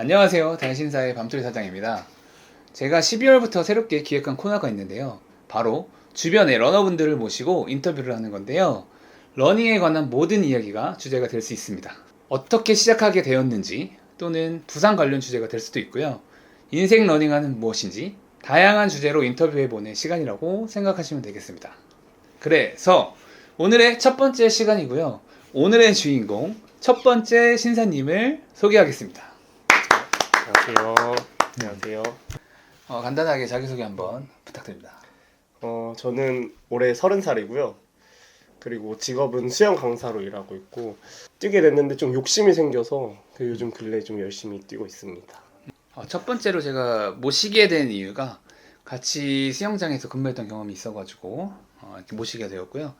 안녕하세요. 단신사의 밤토리 사장입니다. 제가 12월부터 새롭게 기획한 코너가 있는데요. 바로 주변의 러너분들을 모시고 인터뷰를 하는 건데요. 러닝에 관한 모든 이야기가 주제가 될 수 있습니다. 어떻게 시작하게 되었는지 또는 부상 관련 주제가 될 수도 있고요. 인생 러닝하는 무엇인지 다양한 주제로 인터뷰해보는 시간이라고 생각하시면 되겠습니다. 그래서 오늘의 첫 번째 시간이고요. 오늘의 주인공 첫 번째 신사님을 소개하겠습니다. 안녕하세요. 안녕하세요. 어, 간단하게 자기소개 한번 부탁드립니다. 어, 저는 올해 서른 살이고요. 그리고 직업은 수영 강사로 일하고 있고 뛰게 됐는데 좀 욕심이 생겨서 그 요즘 근래 좀 열심히 뛰고 있습니다. 어, 첫 번째로 제가 모시게 된 이유가 같이 수영장에서 근무했던 경험이 있어가지고 어, 이렇게 모시게 되었고요.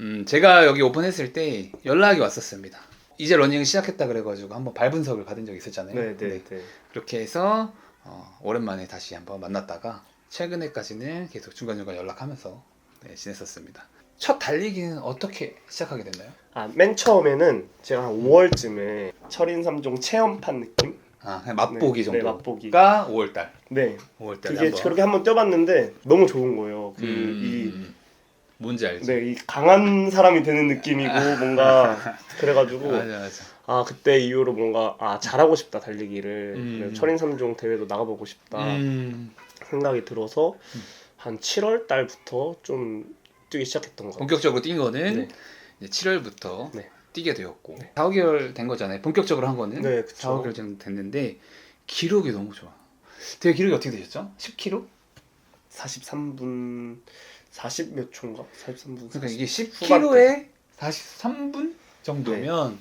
음, 제가 여기 오픈했을 때 연락이 왔었습니다. 이제 러닝 시작했다 그래가지고 한번 발분석을 받은 적이 있었잖아요. 네, 네, 네. 그렇게 해서 어, 오랜만에 다시 한번 만났다가 최근에까지는 계속 중간중간 연락하면서 네, 지냈었습니다. 첫 달리기는 어떻게 시작하게 됐나요? 아, 맨 처음에는 제가 한 5월쯤에 철인 3종 체험판 느낌? 아, 그냥 맛보기 네, 정도가 네, 맛보기. 5월달. 네. 5월달에 그게 한번. 그렇게 한번 뛰어봤는데 너무 좋은 거예요. 그 음, 뭔지 이 알지? 네, 이 강한 사람이 되는 느낌이고 뭔가 그래가지고 맞아 맞아. 아 그때 이후로 뭔가 아 잘하고 싶다 달리기를 음. 철인 3종 대회도 나가보고 싶다 음, 생각이 들어서 한 7월 달부터 좀 뛰기 시작했던 것 같아요. 본격적으로 뛴 거는 네. 이제 7월부터 네. 뛰게 되었고 4, 5개월 된 거잖아요. 본격적으로 한 거는 네, 4, 그쵸. 5개월 정도 됐는데 기록이 너무 좋아. 되게 기록이 어떻게 되셨죠? 10km? 43분 40 몇 초인가? 43분. 그러니까 이게 후반대. 10km에 43분 정도면 네.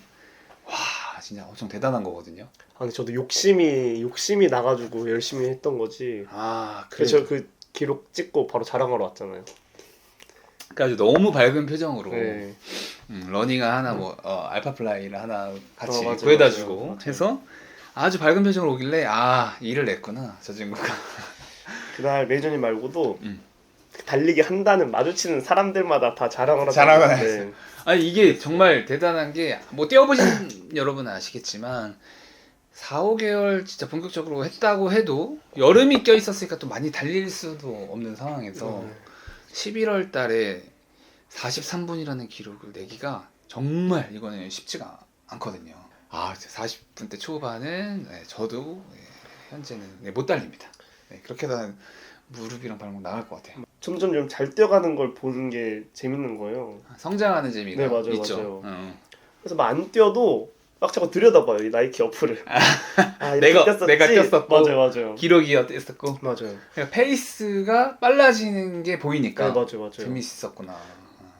와 진짜 엄청 대단한 거거든요. 아 근데 저도 욕심이 욕심이 나가지고 열심히 했던 거지. 아 그래서 그 기록 찍고 바로 자랑하러 왔잖아요. 그래가지고 너무 밝은 표정으로 네. 음, 러닝을 하나 뭐 어, 알파 플라이를 하나 같이 어, 맞아요, 구해다주고 맞아요, 맞아요. 해서 아주 밝은 표정으로 오길래 아 일을 냈구나 저 친구가 그날 매니저님 말고도 음. 그 달리기 한다는 마주치는 사람들마다 다 자랑을 자랑을 하던데. 아니 이게 정말 대단한 게 뭐 뛰어보신 여러분은 아시겠지만 4, 5개월 진짜 본격적으로 했다고 해도 여름이 껴 있었으니까 또 많이 달릴 수도 없는 상황에서 네. 11월 달에 43분이라는 기록을 내기가 정말 이거는 쉽지가 않거든요. 아, 40분대 초반은 네, 저도 네, 현재는 네, 못 달립니다. 네, 그렇게 해서 무릎이랑 발목 나갈 것 같아요. 점점 좀 잘 뛰어가는 걸 보는 게 재밌는 거예요. 성장하는 재미가 네, 맞아요, 있죠. 맞아요. 어. 그래서 막 안 뛰어도 막 자꾸 들여다봐요 이 나이키 어플을. 아, 이렇게 내가- 뛰었었지? 내가 뛰었었고. 맞아요, 맞아요. 기록이 어땠었고 맞아요. 그러니까 페이스가 빨라지는 게 보이니까 네, 맞아요, 맞아요. 재밌었구나.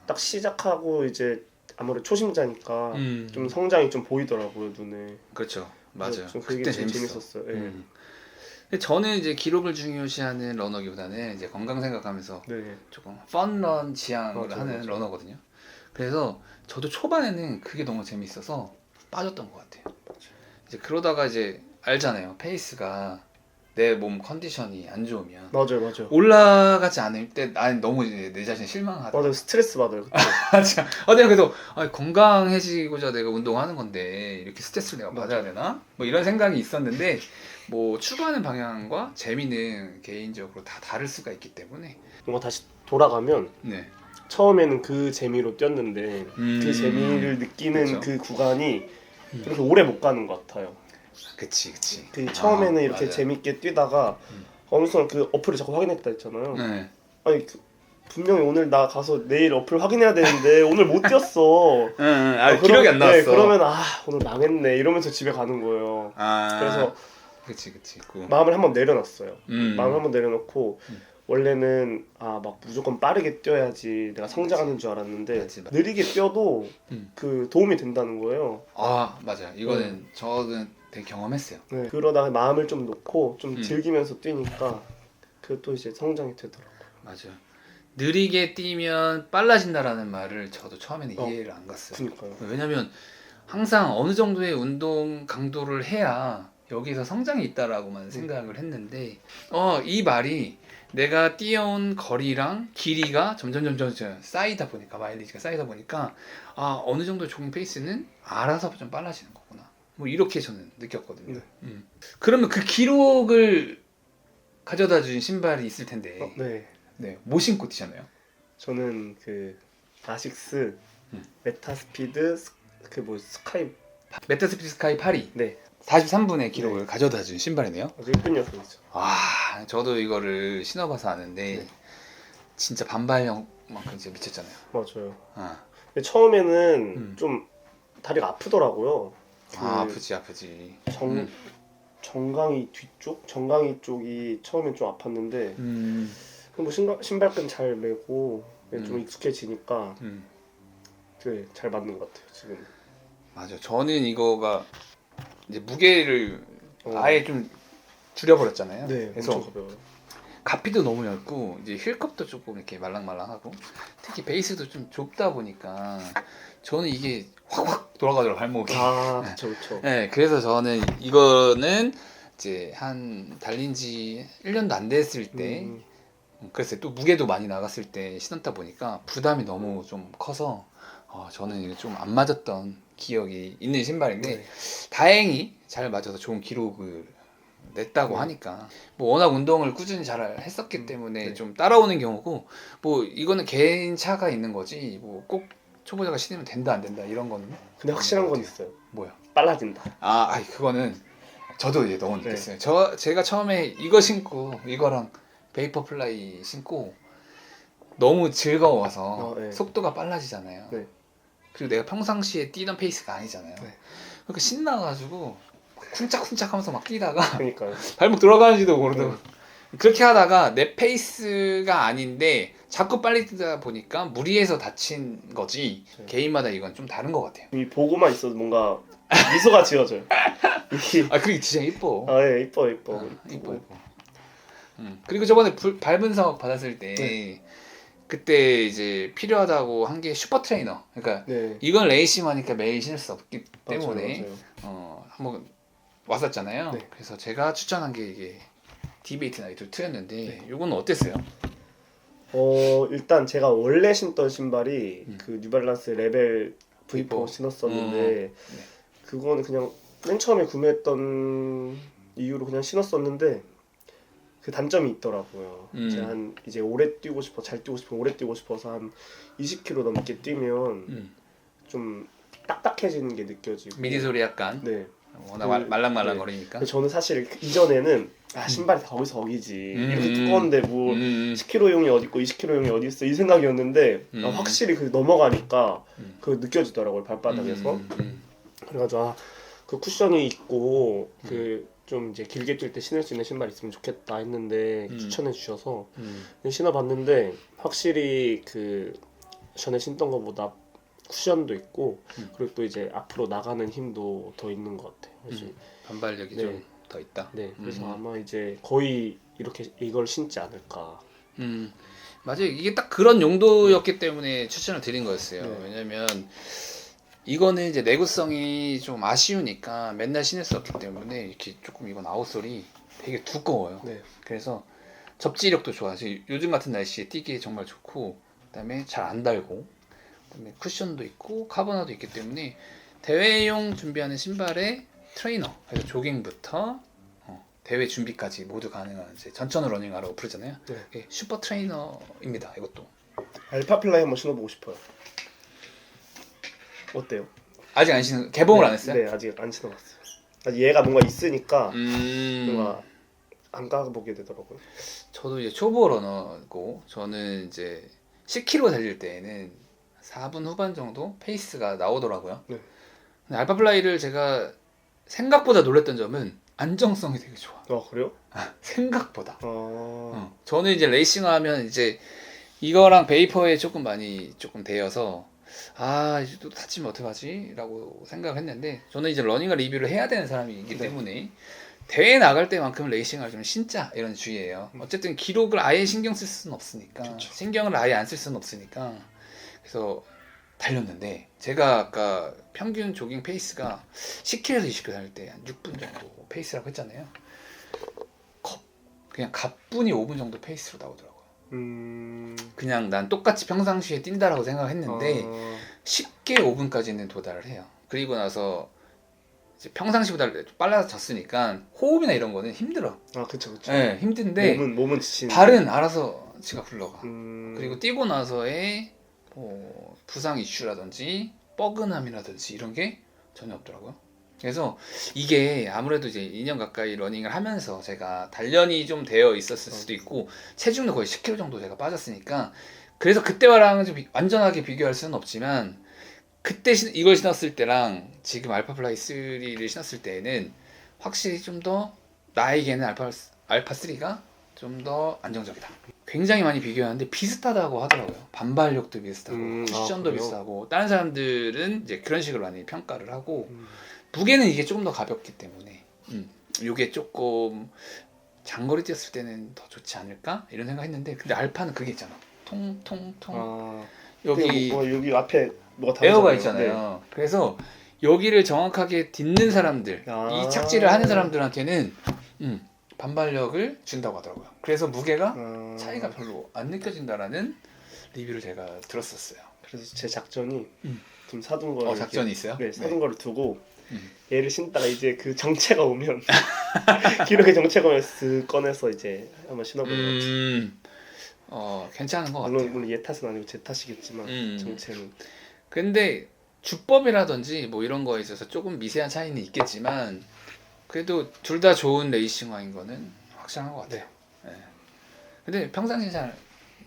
딱 시작하고 이제 아무래도 초심자니까 음, 좀 성장이 좀 보이더라고요 눈에. 그렇죠. 맞아요. 그때. 재밌었어요. 예. 음. 저는 이제 기록을 중요시하는 러너기보다는 이제 건강 생각하면서 네. 조금 펀런 지향을 맞아, 하는 맞아. 러너거든요. 그래서 저도 초반에는 그게 너무 재밌어서 빠졌던 것 같아요. 이제 그러다가 이제 알잖아요. 페이스가 내 몸 컨디션이 안 좋으면 맞아요, 맞아요. 올라가지 않을 때 나는 너무 이제 내 자신 실망하다. 맞아요, 스트레스 받아요 그때. 맞아. 어, 내가 그래서 아, 건강해지고자 내가 운동하는 건데 이렇게 스트레스를 내가 받아야 되나? 뭐 이런 생각이 있었는데 뭐 추구하는 방향과 재미는 개인적으로 다 다를 수가 있기 때문에 뭔가 다시 돌아가면 네. 처음에는 그 재미로 뛰었는데 음. 그 재미를 느끼는 그쵸. 그 구간이 음. 그렇게 오래 못 가는 것 같아요. 그치 그치. 그 처음에는 아, 이렇게 맞아요. 재밌게 뛰다가 음. 어느 순간 그 어플을 자꾸 확인했다 했잖아요. 네. 아니 그, 분명히 오늘 나 가서 내일 어플 확인해야 되는데 오늘 못 뛰었어. 응, 응. 아, 어, 기록이 그럼- 안 나왔어. 네, 그러면 아 오늘 망했네 이러면서 집에 가는 거예요. 아. 그래서 그치 그치. 그. 마음을 한번 내려놨어요. 음. 마음을 한번 내려놓고 음. 원래는 아 막 무조건 빠르게 뛰어야지 내가 성장하는 줄 알았는데 맞지. 느리게 뛰어도 음. 그 도움이 된다는 거예요. 아 맞아. 이거는 저는 되게 경험했어요. 네. 그러다가 마음을 좀 놓고 좀 음. 즐기면서 뛰니까 그또 이제 성장이 되더라고요. 맞아요. 느리게 뛰면 빨라진다라는 말을 저도 처음에는 어. 이해를 안 갔어요. 그니까요. 왜냐면 항상 어느 정도의 운동 강도를 해야 여기서 성장이 있다라고만 생각을 했는데 어 이 말이 내가 뛰어온 거리랑 길이가 점점 점점 점점 쌓이다 보니까 마일리지가 쌓이다 보니까 아 어느 정도 조깅 페이스는 알아서 좀 빨라지는 거구나 뭐 이렇게 저는 느꼈거든요. 네. 음. 그러면 그 기록을 가져다 준 신발이 있을 텐데 어, 네. 네, 뭐 신고 뛰셨나요? 저는 그 아식스 음. 메타스피드 그 뭐 스카이 메타스피드 스카이 8이 네 43분의 기록을 가져다 준 신발이네요. 아주 예쁜 녀석이죠. 와, 저도 이거를 신어봐서 아는데 네. 진짜 반발력만큼 진짜 미쳤잖아요. 맞아요. 아, 근데 처음에는 음. 좀 다리가 아프더라고요. 그아 아프지 아프지. 정 음. 정강이 뒤쪽, 정강이 쪽이 처음엔 좀 아팠는데 음, 뭐 신발 신발끈 잘 매고 좀 음. 익숙해지니까 음. 되게 잘 맞는 것 같아요 지금. 맞아. 저는 이거가 이제 무게를 어. 아예 좀 줄여버렸잖아요. 네, 그래서 엄청 가벼워요. 가피도 너무 얇고 이제 힐컵도 조금 이렇게 말랑말랑하고 특히 베이스도 좀 좁다 보니까 저는 이게 확확 돌아가더라고 발목이. 아, 그렇죠, 그렇죠. 네, 그래서 저는 이거는 이제 한 달린 지 1년도 안 됐을 때 음, 그래서 또 무게도 많이 나갔을 때 신었다 보니까 부담이 너무 좀 커서 어, 저는 이게 좀 안 맞았던 기억이 있는 신발인데 네. 다행히 잘 맞아서 좋은 기록을 냈다고 네. 하니까 뭐 워낙 운동을 꾸준히 잘 했었기 때문에 네. 좀 따라오는 경우고 뭐 이거는 개인 차가 있는 거지 뭐 꼭 초보자가 신으면 된다 안 된다 이런 거는 근데 확실한 건 있어요. 뭐야? 빨라진다. 아, 아이 그거는 저도 이제 너무 네. 느꼈어요. 저 제가 처음에 이거 신고 이거랑 베이퍼 플라이 신고 너무 즐거워서 어, 네. 속도가 빨라지잖아요. 네. 그리고 내가 평상시에 뛰던 페이스가 아니잖아요. 네. 그러니까 신나가지고 쿵짝쿵짝하면서 막 뛰다가 그러니까요. 발목 들어가는지도 모르고 네. 그렇게 하다가 내 페이스가 아닌데 자꾸 빨리 뛰다 보니까 무리해서 다친 거지 네. 개인마다 이건 좀 다른 것 같아요. 이 보고만 있어도 뭔가 미소가 지어져요. 이 아 그리고 디자인 이뻐. 아, 예, 이뻐, 이뻐. 아, 이뻐 이뻐. 음. 그리고 저번에 불, 밟은 사업 받았을 때 네. 그때 이제 필요하다고 한 게 슈퍼 트레이너. 그러니까 네. 이건 레이싱 하니까 매일 신을 수 없기 맞아요, 때문에 맞아요. 어 한번 왔었잖아요. 네. 그래서 제가 추천한 게 이게 디베이트 나이트 2였는데 네. 이건 어땠어요? 어 일단 제가 원래 신던 신발이 음. 그 뉴발란스 레벨 V4 V4. 신었었는데 음. 네. 그거는 그냥 맨 처음에 구매했던 이유로 그냥 신었었는데 그 단점이 있더라고요. 음. 제가 한 이제 오래 뛰고 싶어 잘 뛰고 싶어 오래 뛰고 싶어서 한 20km 넘게 뛰면 음. 좀 딱딱해지는 게 느껴지고 미디 소리 약간 네. 워낙 그- 말- 말랑말랑거리니까. 근데 저는 사실 그 이전에는 아 신발이 다 거기서 거기지 음. 이렇게 두꺼운데 뭐 음. 10kg용이 어디 있고 20kg용이 어디 있어 이 생각이었는데 음. 아, 확실히 그 넘어가니까 음. 그 느껴지더라고요 발바닥에서 음, 음, 그래가지고 아, 그 쿠션이 있고 그 좀 이제 길게 뛸 때 신을 수 있는 신발 있으면 좋겠다 했는데 음. 추천해 주셔서 음. 신어봤는데 확실히 그 전에 신던 것보다 쿠션도 있고 음. 그리고 또 이제 앞으로 나가는 힘도 더 있는 것 같아요. 그래서 음. 반발력이 네. 좀더 있다. 네, 그래서 음. 아마 이제 거의 이렇게 이걸 신지 않을까. 음 맞아요 이게 딱 그런 용도였기 때문에 추천을 드린 거였어요 네. 왜냐면 이거는 이제 내구성이 좀 아쉬우니까 맨날 신을 수 없기 때문에 이렇게 조금 이건 아웃솔이 되게 두꺼워요. 네, 그래서 접지력도 좋아 지금 요즘 같은 날씨에 뛰기에 정말 좋고 그다음에 잘 안 달고 그다음에 쿠션도 있고 카보나도 있기 때문에 대회용 준비하는 신발에 트레이너 그래서 조깅부터 어, 대회 준비까지 모두 가능한 이제 전천후 러닝화라고 부르잖아요. 네. 슈퍼 트레이너입니다 이것도. 알파 플라이 한번 신어보고 싶어요. 어때요? 아직 안 신은 개봉을 네, 안 했어요? 네, 아직 안 신어봤어요. 아직 얘가 뭔가 있으니까 음 뭔가 안 까보게 되더라고요. 저도 이제 초보 러너고 저는 이제 10km 달릴 때에는 4분 후반 정도 페이스가 나오더라고요. 네. 근데 알파플라이를 제가 생각보다 놀랬던 점은 안정성이 되게 좋아. 아 그래요? 생각보다. 아, 어. 저는 이제 레이싱하면 이제 이거랑 베이퍼에 조금 많이 조금 대여서 아 이제 또 다치면 어떡하지?라고 생각을 했는데 저는 이제 러닝을 리뷰를 해야 되는 사람이기 네. 때문에 대회 나갈 때만큼 레이싱을 좀 신자 이런 주의예요. 음. 어쨌든 기록을 아예 신경 쓸 수는 없으니까 그쵸. 신경을 아예 안 쓸 수는 없으니까 그래서 달렸는데 제가 아까 평균 조깅 페이스가 10km에서 20km 달릴 때 한 6분 정도 페이스라고 했잖아요. 컵 그냥 가뿐히 5분 정도 페이스로 나오더라고요. 음. 그냥 난 똑같이 평상시에 뛴다라고 생각했는데 아, 쉽게 5분까지는 도달을 해요. 그리고 나서 이제 평상시보다 빨라졌으니까 호흡이나 이런 거는 힘들어. 아 그쵸 그쵸. 네, 힘든데 몸은 몸은 지치는. 발은 알아서 지가 굴러가. 음... 그리고 뛰고 나서의 뭐 부상 이슈라든지 뻐근함이라든지 이런 게 전혀 없더라고요. 그래서 이게 아무래도 이제 2년 가까이 러닝을 하면서 제가 단련이 좀 되어 있었을 수도 있고 체중도 거의 10kg 정도 제가 빠졌으니까 그래서 그때와랑은 좀 비- 완전하게 비교할 수는 없지만 그때 신- 이걸 신었을 때랑 지금 알파플라이 3를 신었을 때에는 확실히 좀 더 나에게는 알파 알파 3가 좀 더 안정적이다. 굉장히 많이 비교하는데 비슷하다고 하더라고요. 반발력도 비슷하고 음, 아, 쿠션도 그래요? 비슷하고 다른 사람들은 이제 그런 식으로 많이 평가를 하고 음. 무게는 이게 조금 더 가볍기 때문에 음, 이게 조금 장거리 뛰었을 때는 더 좋지 않을까 이런 생각했는데 근데 알파는 그게 있잖아. 통통통 아 여기 뭐, 여기 앞에 뭐가 에어가. 있잖아요. 그래서 여기를 정확하게 딛는 사람들, 아. 이 착지를 하는 사람들한테는 음, 반발력을 준다고 하더라고요. 그래서 무게가 네. 아, 차이가 별로 안 느껴진다라는 리뷰를 제가 들었었어요. 그래서 제 작전이 음. 좀 사둔 거를 어, 작전이 있어요? 네 사둔 거를 두고 음. 얘를 신다가 이제 그 정체가 오면 기록의 정체가 오면 쓱 꺼내서 이제 한번 신어보는 거지. 음, 어, 괜찮은 것 같아요. 물론 물론 얘 탓은 아니고 제 탓이겠지만 음. 정체는 근데 주법이라든지 뭐 이런 거에 있어서 조금 미세한 차이는 있겠지만 그래도 둘 다 좋은 레이싱화인 거는 확실한 것 같아요. 네. 근데 평상시에 잘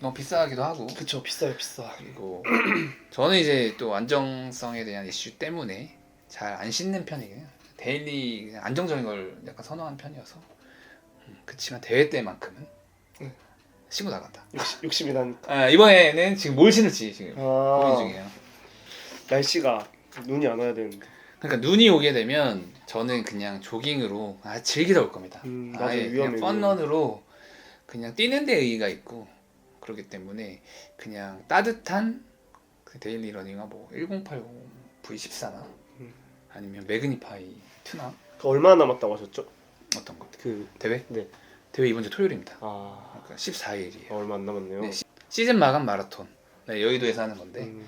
너무 비싸기도 하고 그쵸 비싸요 비싸. 그리고 저는 이제 또 안정성에 대한 이슈 때문에 잘안 신는 편이에요. 데일리 안정적인 걸 약간 선호하는 편이어서 음, 그치만 대회 때만큼은 네. 신고 나간다. 욕심, 욕심이 난. 아, 이번에는 지금 뭘 신을지 지금 고민 아 중이에요. 날씨가 눈이 안 와야 되는데. 그러니까 눈이 오게 되면 저는 그냥 조깅으로 아, 즐기러 올 겁니다. 음, 맞아요. 아예 위험해, 그냥 펀런으로 그냥 뛰는 데 의의가 있고 그렇기 때문에 그냥 따뜻한 그 데일리 러닝화 뭐 1080 V14나 음. 아니면 매그니파이 2나 그 얼마나 남았다고 하셨죠? 어떤 것 그 대회? 네. 대회 이번 주 토요일입니다. 아 그러니까 14일이에요. 얼마 안 남았네요. 네, 시즌 마감 마라톤 네, 여의도에서 하는 건데 음,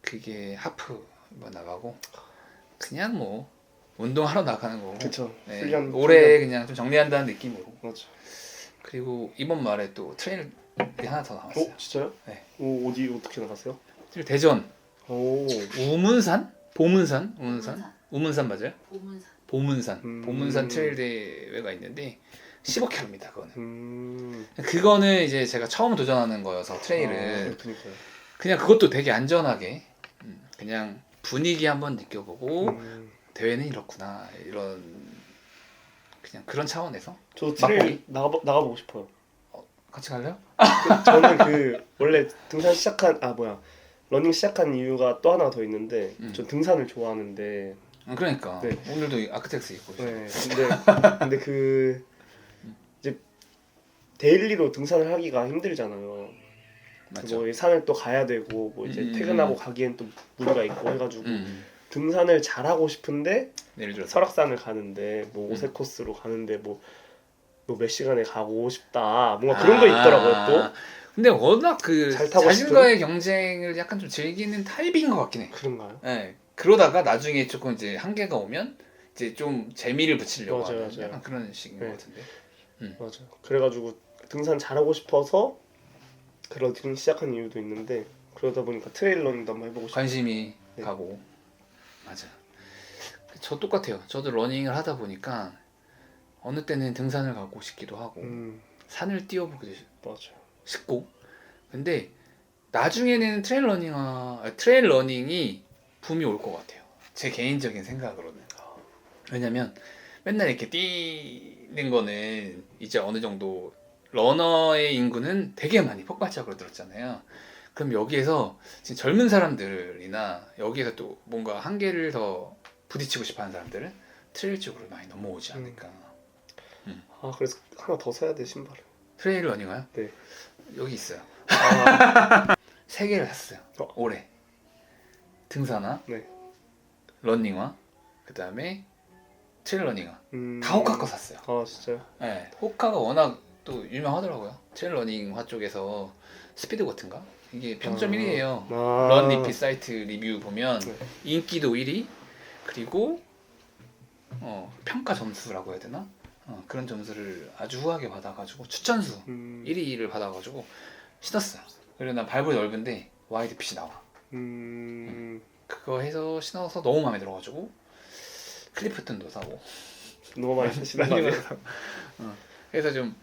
그게 하프 이번 나가고 그냥 뭐 운동하러 나가는 거고 그쵸. 네, 훈련 올해 그냥 좀 정리한다는 느낌으로 맞아. 그리고 이번 말에 또 트레일이 하나 더 나왔어요. 어 진짜요? 네. 오 어디 어떻게? 그리고 대전 오 우문산, 보문산, 우문산, 우문산. 맞아요? 보문산. 보문산, 음. 보문산 트레일 대회가 있는데 15km입니다. 그거는. 음. 그거는 이제 제가 처음 도전하는 거여서 트레일은 아. 그냥 그것도 되게 안전하게 음, 그냥 분위기 한번 느껴보고 음. 대회는 이렇구나 이런 그냥 그런 차원에서 저도 트레일? 나가 나가보고 싶어요. 같이 갈래요? 그- 저는 그 원래 등산 시작한 아 뭐야 러닝 시작한 이유가 또 하나 더 있는데 음. 전 등산을 좋아하는데 음, 그러니까 네. 오늘도 아크텍스 입고 있어요. 네 근데 근데 그 이제 데일리로 등산을 하기가 힘들잖아요. 맞죠? 뭐 산을 또 가야 되고 뭐 이제 음, 퇴근하고 음. 가기엔 또 무리가 있고 해가지고 음, 등산을 잘 하고 싶은데 예를 들어서 설악산을 가는데 뭐 음. 오색 코스로 가는데 뭐 뭐 몇 시간에 가고 싶다 뭔가 그런 거 아, 있더라고요 근데 워낙 그 잘 타고 자신과의 경쟁을 약간 좀 즐기는 타입인 것 같긴 해. 또 그런가요? 네. 그러다가 나중에 조금 이제 한계가 오면 이제 좀 재미를 붙이려고 맞아요, 하는 맞아요. 약간 그런 식인 네. 것 같은데. 맞아요. 그래가지고 등산 잘하고 싶어서 그러긴 시작한 이유도 있는데 그러다 보니까 트레일 러닝도 한번 해보고 싶어요. 관심이 네. 가고 맞아. 저 똑같아요. 저도 러닝을 하다 보니까 어느 때는 등산을 가고 싶기도 하고 음 산을 뛰어보기도 맞아요. 싶고 근데 나중에는 트레일 러닝 아, 트레일 러닝이 붐이 올 것 같아요. 제 개인적인 생각으로는. 왜냐면 맨날 이렇게 뛰는 거는 이제 어느 정도 러너의 인구는 되게 많이 폭발적으로 늘었잖아요. 그럼 여기에서 지금 젊은 사람들이나 여기에서 또 뭔가 한계를 더 부딪히고 싶어 하는 사람들은 트레일 쪽으로 많이 넘어오지 않을까. 아 그래서 하나 더 사야 돼 신발을. 트레일 러닝화요? 네. 여기 있어요. 아, 세 개를 샀어요. 어. 올해 등산화, 네. 런닝화, 그 다음에 트레일 러닝화 음... 다 호카 거 샀어요. 아 진짜요? 네, 호카가 워낙 또 유명하더라고요. 트레일 러닝화 쪽에서 스피드 버튼가 이게 평점 아. 1위예요. 아... 런리피 사이트 리뷰 보면 네. 인기도 1위 그리고 어, 평가 점수라고 해야 되나? 어, 그런 점수를 아주 후하게 받아가지고 추천수 음, 1위를 받아가지고 신었어요. 그리고 난 발볼이 넓은데 와이드 핏이 나와. 음, 그거 해서 신어서 너무 마음에 들어가지고 클리프튼도 사고 너무 많이 거 아니에요? 사고 어, 그래서 좀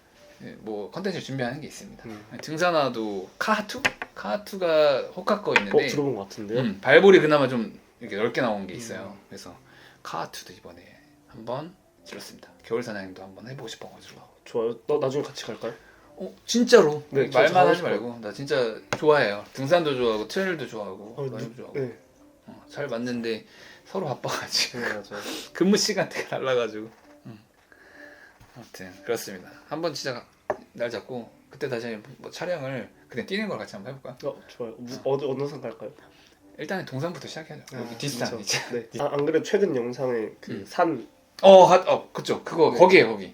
뭐 컨텐츠 준비하는 게 있습니다. 음. 등산화도 카하투? 카하투가 호카 거어 있는데 들어본 것 같은데요? 음, 발볼이 그나마 좀 이렇게 넓게 나온 게 있어요. 음. 그래서 카하투도 이번에 한번 질렀습니다. 겨울 사냥도 한번 해보고 싶어가지고. 좋아요. 너 나중에 같이 갈까요? 어 진짜로 네, 저 말만 하지. 말고 나 진짜 좋아해요. 등산도 좋아하고 트레일도 좋아하고 어, 라이브 누- 좋아하고 네, 어, 잘 맞는데 서로 바빠가지고 네 맞아요. 근무 시간대가 달라가지고. 음. 아무튼 그렇습니다. 한번 진짜 날 잡고 그때 다시 뭐 촬영을 그냥 뛰는 걸 같이 한번 해볼까? 어 좋아요. 무, 어디 어느 산 갈까요? 일단은 동산부터 시작해야죠. 여기 아, 디스탄 그쵸. 이제. 네. 아, 안 그래도 최근 영상에 그 음. 산 어, 가, 어, 그쵸. 그거 네. 거기에 거기.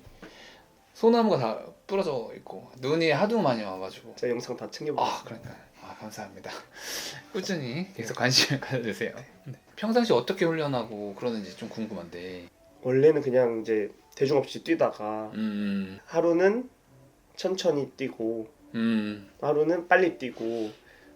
소나무가 다 부러져 있고 눈이 하도 많이 와가지고. 제가 영상 다 챙겨봤어요. 아, 그러니까. 아, 감사합니다. 꾸준히 계속 관심을 가져주세요. 네. 평상시 어떻게 훈련하고 그러는지 좀 궁금한데. 원래는 그냥 이제 대중 없이 뛰다가 음, 하루는 천천히 뛰고 음, 하루는 빨리 뛰고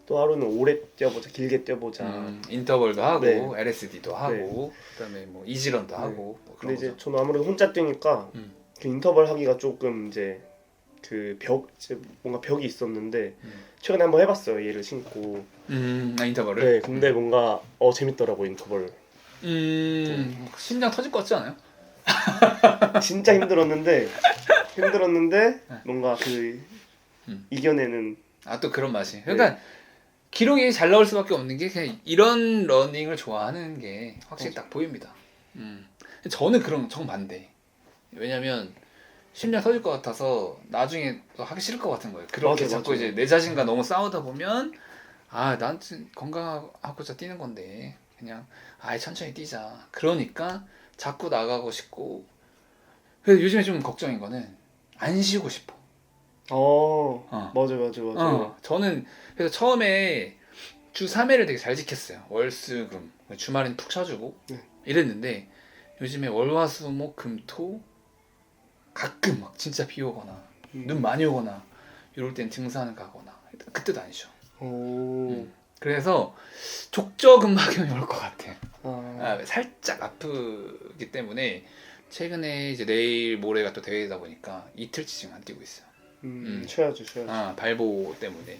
또 하루는 오래 뛰어보자 길게 뛰어보자. 음, 인터벌도 하고 네. LSD도 하고 그다음에 뭐 이지런도 네. 하고 뭐 근데 이제 거죠. 저는 아무래도 혼자 뛰니까 음. 그 인터벌 하기가 조금 이제 그벽 뭔가 벽이 있었는데 음. 최근에 한번 해봤어요 얘를 신고. 음, 아, 인터벌을. 네, 근데 뭔가 어 재밌더라고 인터벌. 음, 심장 터질 것 같지 않아요? 진짜 힘들었는데 힘들었는데 네. 뭔가 그 음. 이겨내는 아 또 그런 맛이. 그러니까 기록이 잘 나올 수밖에 없는 게 그냥 이런 러닝을 좋아하는 게 확실히 맞아. 딱 보입니다. 음. 저는 그런 정 반대. 왜냐면 심장 터질 것 같아서 나중에 또 하기 싫을 것 같은 거예요. 그렇게 맞아, 자꾸 맞아. 이제 내 자신과 너무 싸우다 보면 아, 난 진- 건강하고자 뛰는 건데 그냥 아예 천천히 뛰자. 그러니까 자꾸 나가고 싶고. 그래서 요즘에 좀 걱정인 거는 안 쉬고 싶어. 어, 어. 맞아 맞아 맞아 어, 저는 그래서 처음에 주 3회를 되게 잘 지켰어요. 월수금 주말엔 푹 쉬어주고 네. 이랬는데 요즘에 월화수목금토 가끔 막 진짜 비 오거나 음. 눈 많이 오거나 이럴 땐 등산 가거나 그때도 안 쉬어. 오, 음. 그래서 족저근막염이 올 것 같아. 아, 아, 살짝 아프기 때문에 최근에 이제 내일 모레가 또 대회다 보니까 이틀치 지금 안 뛰고 있어요. 음, 음. 쉬어야죠 쉬어야죠 아, 발보 때문에.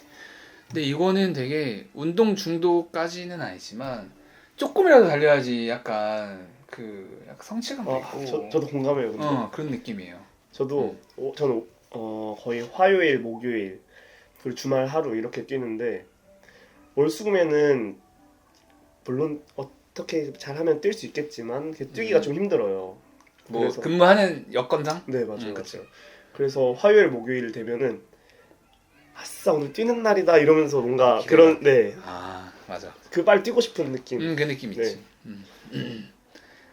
근데 이거는 되게 운동 중독까지는 아니지만 조금이라도 달려야지 약간 그 약간 성취감도 아, 있고. 저, 저도 공감해요 근데 어, 그런 느낌이에요. 저도 오, 저는 어, 거의 화요일 목요일 그리고 주말 하루 이렇게 뛰는데 월수금에는 물론 어떻게 잘하면 뛸 수 있겠지만 그 뛰기가 음. 좀 힘들어요 뭐 그래서- 근무하는 여건상 네 맞아요 음. 맞아요 그래서 화요일 목요일 되면은 아싸 오늘 뛰는 날이다 이러면서 뭔가 기대가. 그런 네 아, 맞아. 그 빨리 뛰고 싶은 느낌 음, 그 느낌 있지. 네. 음. 음.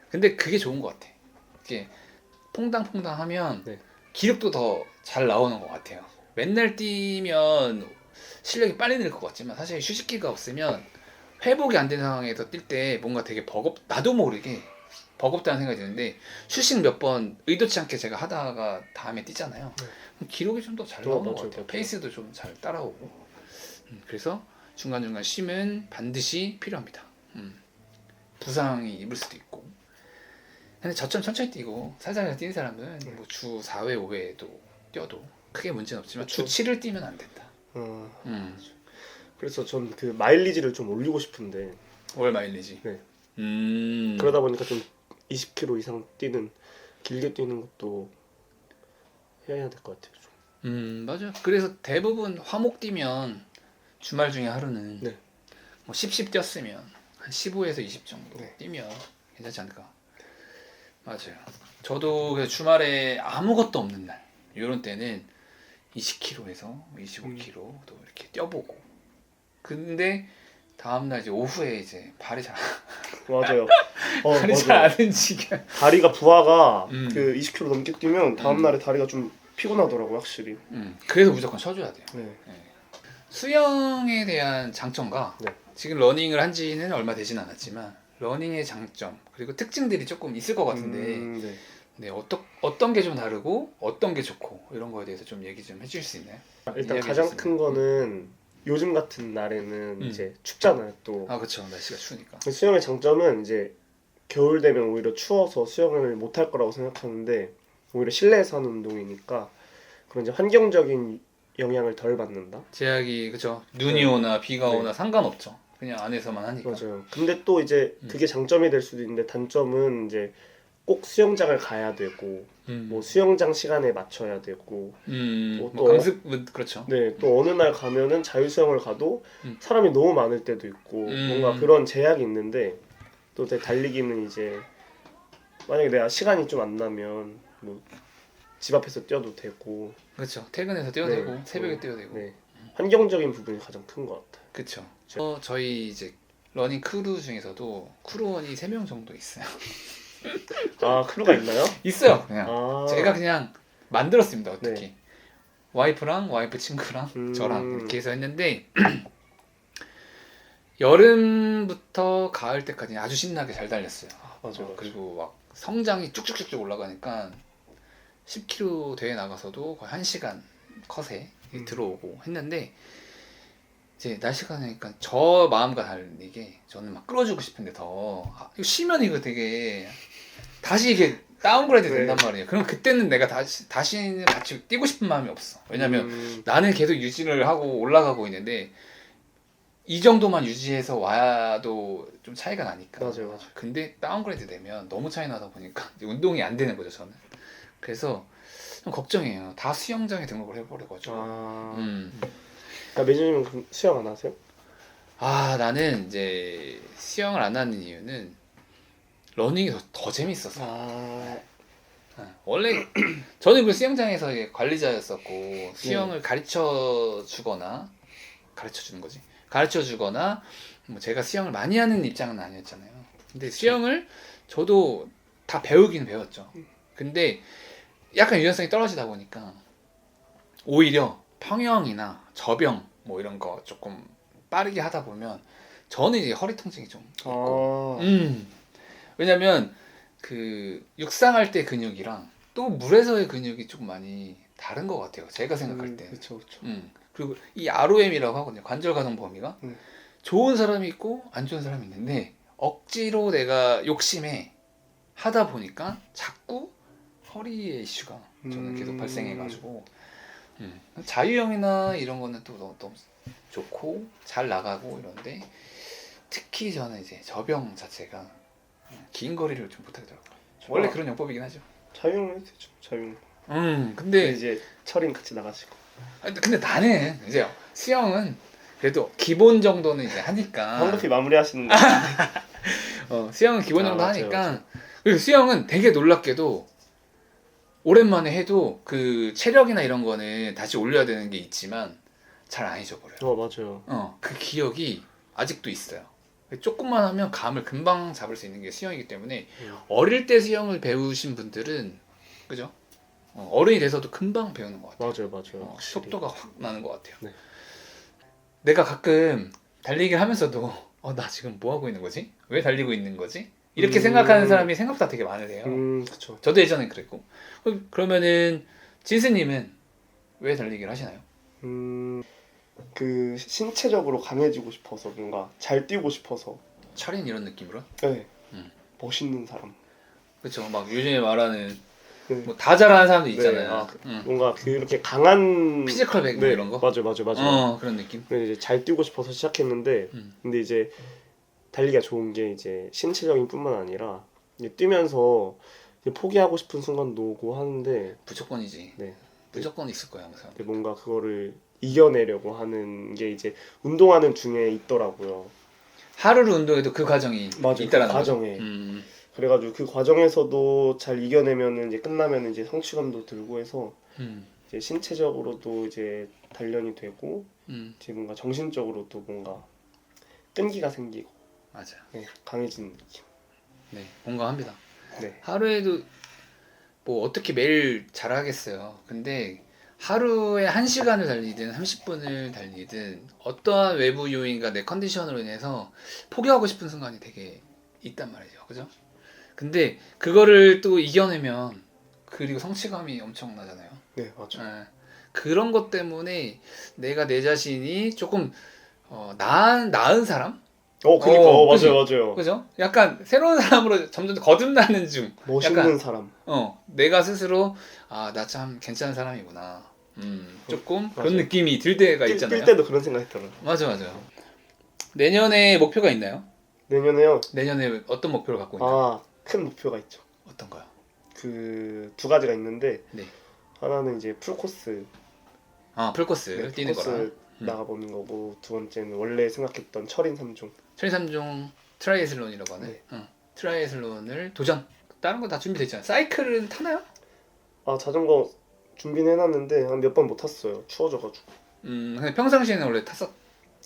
근데 그게 좋은 것 같아. 이게 퐁당퐁당 하면 네. 기록도 더 잘 나오는 것 같아요. 맨날 뛰면 실력이 빨리 늘 것 같지만 사실 휴식기가 없으면 회복이 안 된 상황에서 뛸 때 뭔가 되게 버겁 나도 모르게 버겁다는 생각이 드는데 휴식 몇번 의도치 않게 제가 하다가 다음에 뛰잖아요. 네. 기록이 좀 더잘 어, 나오는 것 같아요. 페이스도 좀 잘 따라오고. 음, 그래서 중간중간 쉼은 반드시 필요합니다. 음. 부상이 입을 수도 있고. 근데 저처럼 천천히 뛰고 살살 뛰는 사람은 네. 뭐주 4회, 5회도 뛰어도 크게 문제는 없지만 그쵸. 주 7을 뛰면 안 된다. 어, 음. 그래서 전 그 마일리지를 좀 올리고 싶은데 월 마일리지. 네. 음. 그러다 보니까 좀 20km 이상 뛰는 길게 뛰는 것도 해야 될 것 같아요 좀. 음, 맞아. 그래서 대부분 화목 뛰면 주말 중에 하루는 네. 뭐 10, 10 뛰었으면 한 15에서 20 정도 네. 뛰면 괜찮지 않을까? 맞아요. 저도 그 주말에 아무것도 없는 날 이런 때는 20km에서 25km도 이렇게 뛰어보고 근데 다음날 이제 오후에 이제 발이 잘, 맞아요 어, 발이 맞아요. 잘안 움직여. 다리가 부하가 음. 그 20km 넘게 뛰면 다음 음. 날에 다리가 좀 피곤하더라고 요 확실히. 음, 그래서 무조건 쉬어줘야 돼요. 네. 수영에 대한 장점과 네. 지금 러닝을 한 지는 얼마 되진 않았지만 러닝의 장점 그리고 특징들이 조금 있을 것 같은데 음, 네. 네, 어떤 어떤 게 좀 다르고 어떤 게 좋고 이런 거에 대해서 좀 얘기 좀 해줄 수 있나요? 일단 가장. 큰 거는 요즘 같은 날에는 음. 이제 춥잖아요. 또 아 그렇죠 날씨가 추우니까. 수영의 장점은 이제 겨울 되면 오히려 추워서 수영을 못할 거라고 생각하는데 오히려 실내에서 하는 운동이니까 그런 이제 환경적인 영향을 덜 받는다. 제약이 그죠 눈이 네. 오나 비가 네. 오나 상관없죠. 그냥 안에서만 하니까. 맞아요. 근데 또 이제 음. 그게 장점이 될 수도 있는데 단점은 이제 꼭 수영장을 가야 되고 음, 뭐 수영장 시간에 맞춰야 되고 음, 뭐뭐 또- 강습은 그렇죠. 네 또 어느 날 가면은 자유수영을 가도 음. 사람이 너무 많을 때도 있고 음. 뭔가 그런 제약이 있는데 또 달리기는 이제 만약에 내가 시간이 좀 안 나면 뭐 집 앞에서 뛰어도 되고 그렇죠. 퇴근해서 뛰어대고 네. 새벽에 네. 뛰어대고. 네 환경적인 부분이 가장 큰 것 같아요. 그렇죠. 어, 저희 이제 러닝 크루 중에서도 크루원이 3명 정도 있어요. 아 크루가 있나요? 있어요. 그냥 아 제가 그냥 만들었습니다. 어떻게 네. 와이프랑 와이프 친구랑 음. 저랑 이렇게 해서 했는데 여름부터 가을 때까지 아주 신나게 잘 달렸어요. 아, 맞아요. 어, 맞아요. 그리고 막 성장이 쭉쭉쭉쭉 올라가니까 10km 대회 나가서도 거의 1시간 컷에 음. 들어오고 했는데 이제 날씨가 되니까 저 마음과 다르게 저는 막 끌어주고 싶은데 더 아, 이거 쉬면 이거 되게 다시 이게 다운그레이드 네. 된단 말이에요. 그럼 그때는 내가 다시 다시는 같이 뛰고 싶은 마음이 없어. 왜냐면 음, 나는 계속 유지를 하고 올라가고 있는데 이 정도만 유지해서 와도 좀 차이가 나니까. 맞아요, 맞아요. 근데 다운그레이드 되면 너무 차이 나다 보니까 운동이 안 되는 거죠 저는. 그래서 좀 걱정이에요. 다 수영장에 등록을 해버려가지고. 아 음. 그러니까 매니저님은 그럼 수영 안 하세요? 아 나는 이제 수영을 안 하는 이유는 러닝이 더, 더 재밌어서. 아. 어, 원래 저는 그 수영장에서 관리자였었고 수영을 가르쳐 주거나 가르쳐 주는 거지. 가르쳐 주거나 뭐 제가 수영을 많이 하는 입장은 아니었잖아요. 근데 수영을 저도 다 배우긴 배웠죠. 근데 약간 유연성이 떨어지다 보니까 오히려 평영이나 저병 뭐 이런 거 조금 빠르게 하다 보면 저는 이제 허리 통증이 좀 있고. 아, 음. 왜냐면 그 육상할 때 근육이랑 또 물에서의 근육이 좀 많이 다른 것 같아요. 제가 생각할 때. 그렇죠 그렇죠. 음. 그리고 이 ROM이라고 하거든요. 관절 가동 범위가 음. 좋은 사람이 있고 안 좋은 사람이 있는데 억지로 내가 욕심에 하다 보니까 자꾸 허리의 이슈가 저는 계속 음. 발생해가지고 음. 자유형이나 이런 거는 또 너무, 너무 좋고 잘 나가고 이런데 특히 저는 이제 저병 자체가 긴 거리를 좀 못하더라고요. 원래 그런 영법이긴 하죠. 자유형 해도 되죠. 자유형. 음, 근데 근데 이제 철인 같이 나가시고. 아니, 근데 나는 이제 수영은 그래도 기본 정도는 이제 하니까 황급히 마무리하시는데. 어, 수영은 기본 아, 정도 맞아요, 하니까 맞아요. 그리고 수영은 되게 놀랍게도 오랜만에 해도 그 체력이나 이런 거는 다시 올려야 되는 게 있지만 잘 안 잊어버려요. 어 맞아요. 어, 그 기억이 아직도 있어요. 조금만 하면 감을 금방 잡을 수 있는 게 수영이기 때문에 음. 어릴 때 수영을 배우신 분들은 그죠? 어, 어른이 돼서도 금방 배우는 것 같아요. 맞아요 맞아요. 어. 속도가 확 나는 것 같아요. 네. 내가 가끔 달리기를 하면서도 어, 나 지금 뭐 하고 있는 거지? 왜 달리고 있는 거지? 이렇게 음. 생각하는 사람이 생각보다 되게 많으세요. 음 그렇죠. 저도 예전에 그랬고. 그러면은 진스님은 왜 달리기를 하시나요? 음 그 신체적으로 강해지고 싶어서 뭔가 잘 뛰고 싶어서. 철인 이런 느낌으로? 네. 음. 멋있는 사람. 그렇죠. 막 요즘에 말하는 네. 뭐 다 잘하는 사람도 네, 있잖아요. 아, 응. 뭔가 그렇게 강한. 피지컬 백 네, 이런 거. 맞아요 맞아요 맞아요. 어 그런 느낌. 그래서 이제 잘 뛰고 싶어서 시작했는데 음. 근데 이제 달리기가 좋은 게 이제 신체적인 뿐만 아니라 이제 뛰면서 이제 포기하고 싶은 순간도 오고 하는데 무조건이지. 네. 무조건 있을 거야 항상. 근데 뭔가 그거를 이겨내려고 하는 게 이제 운동하는 중에 있더라고요. 하루를 운동해도 그 과정이 맞아요. 있다라는 그. 과정에. 음. 그래가지고 그 과정에서도 잘 이겨내면은 이제 끝나면 이제 성취감도 들고 해서 음. 이제 신체적으로도 이제 단련이 되고 음. 이제 뭔가 정신적으로도 뭔가 끈기가 생기고 맞아. 네, 강해지는 느낌. 네 공감합니다. 네. 하루에도 뭐 어떻게 매일 잘하겠어요. 근데 하루에 한 시간을 달리든 30분을 달리든 어떠한 외부 요인과 내 컨디션으로 인해서 포기하고 싶은 순간이 되게 있단 말이죠. 그죠? 근데 그거를 또 이겨내면 그리고 성취감이 엄청나잖아요. 네 맞죠. 예. 그런 것 때문에 내가 내 자신이 조금 어, 나은 나은 사람, 어 그니까 어, 어? 맞아요 맞아요. 그죠? 약간 새로운 사람으로 점점 거듭나는 중. 멋있는 약간- 사람. 어, 내가 스스로 아 나 참 괜찮은 사람이구나. 음, 조금 그런 맞아요. 느낌이 들 때가 뛸, 있잖아요. 뛸 때도 그런 생각했더라고요. 맞아 맞아요. 내년에 목표가 있나요? 내년에요. 내년에 어떤 목표를 갖고 있나요? 아큰 목표가 있죠. 어떤가요? 그 두 가지가 있는데 네. 하나는 이제 풀코스 아 풀코스 네, 뛰는 풀코스 거랑 음. 나가보는 거고 두 번째는 원래 생각했던 철인 3종 천리삼종 트라이애슬론이라고 하는 네. 응. 트라이애슬론을 도전. 다른 거다 준비됐잖아요. 사이클은 타나요? 아 자전거 준비는 해놨는데 한 몇 번 못 탔어요 추워져가지고 음, 근데 평상시에는 원래 탔었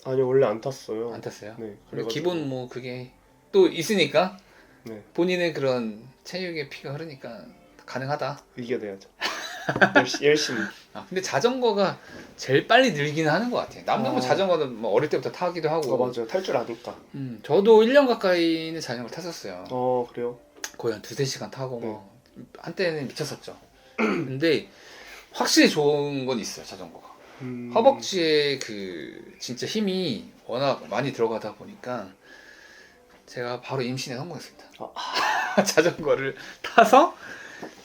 아니요 원래 안 탔어요 안 탔어요. 네 그리고 기본 뭐 그게 또 있으니까 네 본인의 그런 체육의 피가 흐르니까 가능하다. 이겨내야죠 열심히, 열심히 아, 근데 자전거가 제일 빨리 늘기는 하는 것 같아요. 남들 뭐 아. 자전거는 뭐 어릴 때부터 타기도 하고. 어 맞아요 탈 줄 아니까 음, 저도 1년 가까이는 자전거 를 탔었어요. 어 그래요 거의 한 두세 시간 타고 네. 뭐 한때는 미쳤었죠. 근데 확실히 좋은 건 있어요, 자전거가. 음, 허벅지에 그 진짜 힘이 워낙 많이 들어가다 보니까 제가 바로 임신에 성공했습니다. 자전거를 타서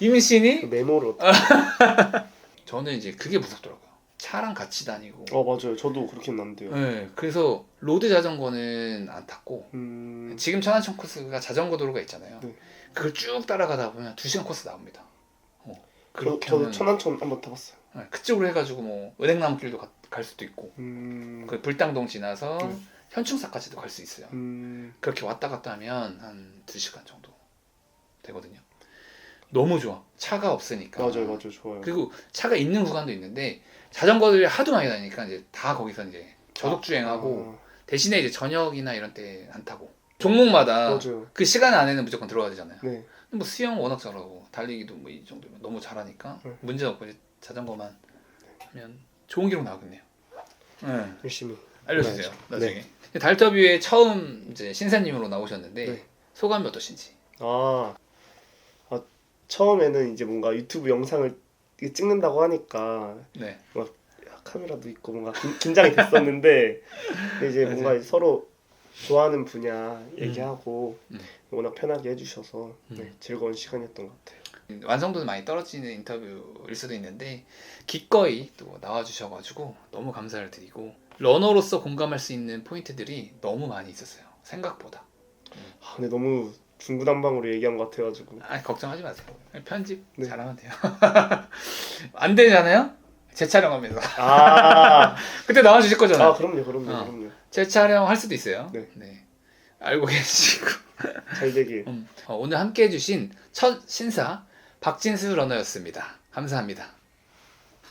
임신이 그 메모를 어떻게 저는 이제 그게 무섭더라고요. 차랑 같이 다니고. 어 맞아요 저도 그렇게 났는데요 네, 그래서 로드 자전거는 안 탔고 음 지금 천안천 코스가 자전거 도로가 있잖아요. 네. 그걸 쭉 따라가다 보면 2시간 코스 나옵니다. 그렇게 저도 하면 천안천 한번 타봤어요 네, 그쪽으로 해가지고 뭐 은행나무길도 가- 갈 수도 있고 음, 그 불당동 지나서 네. 현충사까지도 갈 수 있어요. 음 그렇게 왔다 갔다 하면 한 2시간 정도 되거든요. 너무 좋아. 차가 없으니까. 맞아요 맞아요 좋아요 그리고 차가 있는 구간도 있는데 자전거를 하도 많이 다니니까 이제 다 거기서 이제 저속 주행하고 대신에 이제 저녁이나 이런 때 안 타고 종목마다 아, 맞아요 그 시간 안에는 무조건 들어가야 되잖아요. 네 뭐 수영 워낙 잘하고 달리기도 뭐 이 정도면 너무 잘하니까 네. 문제 없고 이제 자전거만 하면 좋은 기록 나오겠네요. 네. 열심히 알려주세요. 네. 나중에. 달터뷰에 처음 이제 신사님으로 나오셨는데 네. 소감이 어떠신지? 아, 아 처음에는 이제 뭔가 유튜브 영상을 찍는다고 하니까 네. 야, 카메라도 있고 뭔가 긴, 긴장이 됐었는데 이제. 뭔가 서로 좋아하는 분야 얘기하고 음. 워낙 편하게 해주셔서 음. 네, 즐거운 시간이었던 것 같아요. 완성도는 많이 떨어지는 인터뷰일 수도 있는데 기꺼이 또 나와주셔가지고 너무 감사를 드리고 러너로서 공감할 수 있는 포인트들이 너무 많이 있었어요. 생각보다. 아, 근데 너무 중구난방으로 얘기한 것 같아가지고 아 걱정하지 마세요. 편집 네. 잘하면 돼요. 안 되잖아요? 재촬영하면서 아, 그때 나와주실 거잖아요. 아 그럼요 그럼요 어. 그럼요 재촬영 할 수도 있어요. 네. 알고 계시고 잘 되길 음, 어, 오늘 함께 해주신 첫 신사 박진수 러너였습니다. 감사합니다.